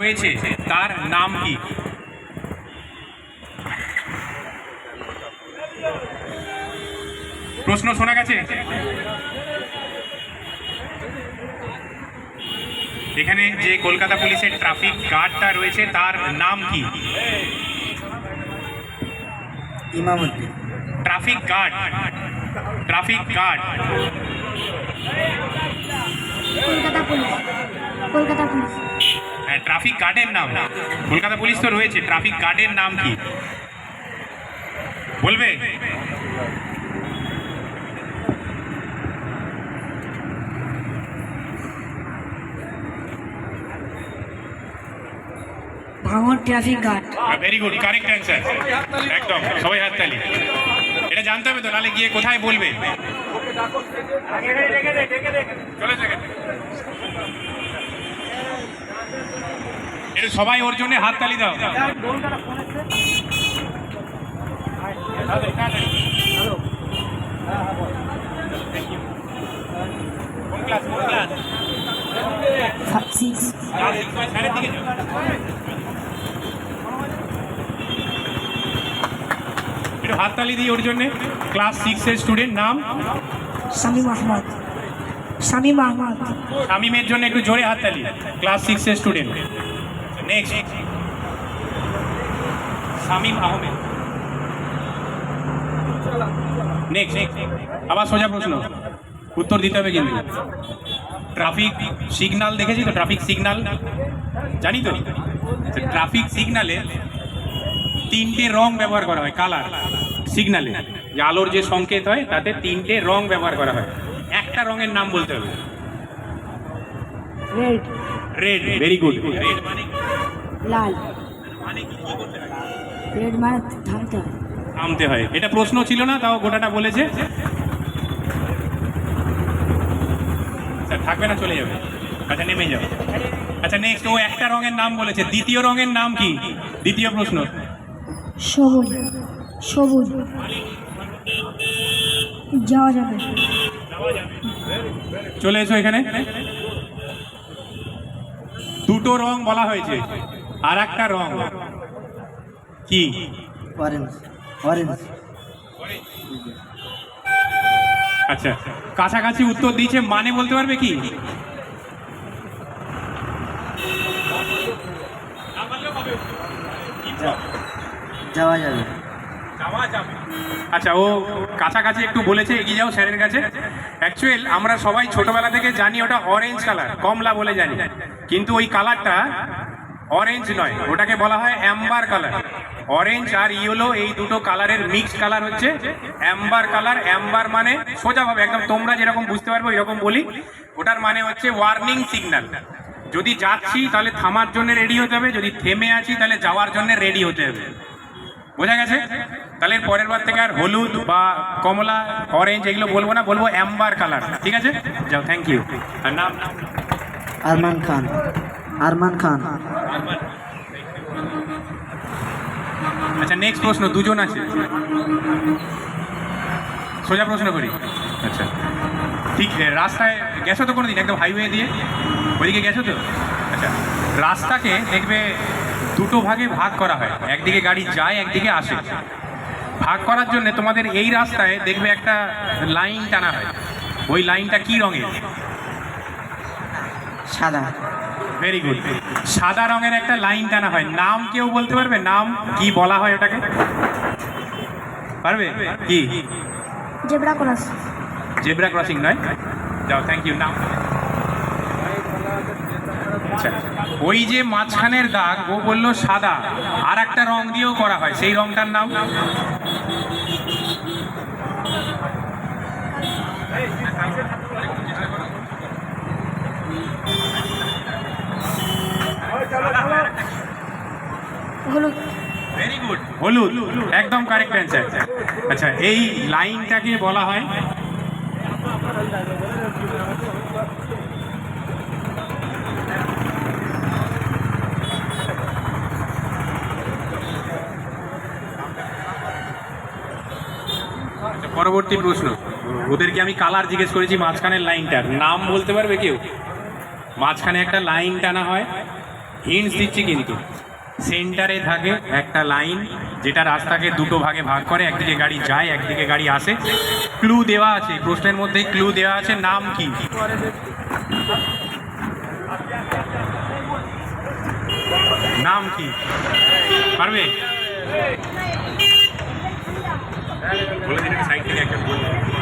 হয়েছে তার নাম কি? প্রশ্ন শোনা গেছে? এখানে যে কলকাতা পুলিশের ট্রাফিক গার্ডটা রয়েছে তার নাম কি? Traffic guard. Traffic guard. Kolkata police. Kolkata police. হ্যাঁ ট্রাফিক গার্ডের নাম। কলকাতা পুলিশ তো রয়েছে ট্রাফিক গার্ডের নাম কি? বলবে? Bhangar traffic guard very good correct answer একদম সবাই হাততালি। এটা জানতে হবে তো নাহলে গিয়ে কোথায় বলবে? চলে। সবাই ওর জন্য হাততালি দাও। হাততালি দিই ওর জন্য। ক্লাস সিক্সের স্টুডেন্ট নাম? শামীম আহমদ। শামীম। আহমদ শামিমের জন্য একটু জোরে হাততালি। ক্লাস সিক্সের student next Shamim Ahmed. Next আবার সোজা প্রশ্ন। উত্তর দিতে হবে কিন্তু। ট্রাফিক সিগনাল দেখেছি তো? ট্রাফিক সিগন্যাল জানি তো? ট্রাফিক সিগনালে তিনটে রং ব্যবহার করা হয় কালার সিগনালে যে আলোর যে সংকেত হয়, তাতে তিনটে রং ব্যবহার করা হয়। একটা রঙের নাম বলতে হবে। Red red very good red মানে লাল। মানে কি? কি করতে হয় রেড মানে থামতে হয় থামতে হয়। এটা প্রশ্ন ছিল না তাও গোটাটা বলেছে। স্যার থাকবে না চলে যাবে। আচ্ছা নেমে যাও। আচ্ছা নেক্সট ও একটা রঙের নাম বলেছে। দ্বিতীয় রঙের নাম কি? দ্বিতীয় প্রশ্ন। সবুজ। সবুজ। যাওয়া যাবে। চলে এসো এখানে। দুটো রং বলা হয়েছে আর একটা রং। কি? আচ্ছা কাছাকাছি উত্তর দিয়েছে মানে বলতে পারবে কি? যাওয়া যাবে। আচ্ছা ও কাছাকাছি একটু বলেছে, এগিয়ে যাও স্যারের কাছে। অ্যাকচুয়াল আমরা সবাই ছোটবেলা থেকে জানি ওটা অরেঞ্জ কালার কমলা বলে জানি। কিন্তু ওই কালারটা অরেঞ্জ নয়, ওটাকে বলা হয় অ্যাম্বার কালার অরেঞ্জ আর ইয়েলো এই দুটো কালারের মিক্সড কালার হচ্ছে। অ্যাম্বার কালার অ্যাম্বার মানে সোজাভাবে একদম তোমরা যেরকম বুঝতে পারবে এরকম বলি। ওটার মানে হচ্ছে ওয়ার্নিং সিগন্যাল যদি যাচ্ছি, তাহলে থামার জন্য রেডি হতে হবে। যদি থেমে আছি, তাহলে যাওয়ার জন্য রেডি হতে হবে। বোঝা গেছে? তাহলে পরের বার থেকে আর হলুদ বা কমলা অরেঞ্জ এগুলো বলব না বলব অ্যাম্বার কালার ঠিক আছে? যাও থ্যাংক ইউ আর নাম? আরমান খান। আরমান খান। আচ্ছা নেক্সট প্রশ্ন দুজন আছে। সোজা প্রশ্ন করি। আচ্ছা। ঠিক রাস্তায় গেছো তো কোনোদিন? একদম হাইওয়ে দিয়ে? ওইদিকে গেছো তো? আচ্ছা। রাস্তাকে দেখবে দুটো ভাগে ভাগ করা হয়। একদিকে গাড়ি যায় একদিকে আসে। ভাগ করার জন্য তোমাদের এই রাস্তায় দেখবে একটা লাইন টানা হয়। ওই লাইনটা কি রঙের? সাদা। ভেরি গুড সাদা রঙের একটা লাইন টানা হয়। নাম কেউ বলতে পারবে? নাম কি বলা হয় ওটাকে? পারবে? কি? Zebra cross. জেব্রা ক্রসিং নয়? যাও থ্যাংক ইউ নাম। আচ্ছা ওই যে মাঝখানের দাগ ও বলল সাদা আর একটা রং দিয়েও করা হয় সেই রংটার নাম? হলুদ। ভেরি গুড হলুদ। একদম কারেক্ট অ্যান্সার আচ্ছা এই লাইনটাকে বলা হয় পরবর্তী প্রশ্ন। ওদেরকে আমি কালার জিজ্ঞেস করেছি মাঝখানের লাইনটার নাম বলতে পারবে কেউ? মাঝখানে একটা লাইন টানা হয়। হিন্টস দিচ্ছি কিন্তু। সেন্টারে থাকে একটা লাইন যেটা রাস্তাকে দুটো ভাগে ভাগ করে। একদিকে গাড়ি যায়, একদিকে গাড়ি আসে। ক্লু দেওয়া আছে। প্রশ্নের মধ্যে ক্লু দেওয়া আছে। নাম কি? নাম কি? পারবে? বলে দিন সাইড থেকে একটা বলুন।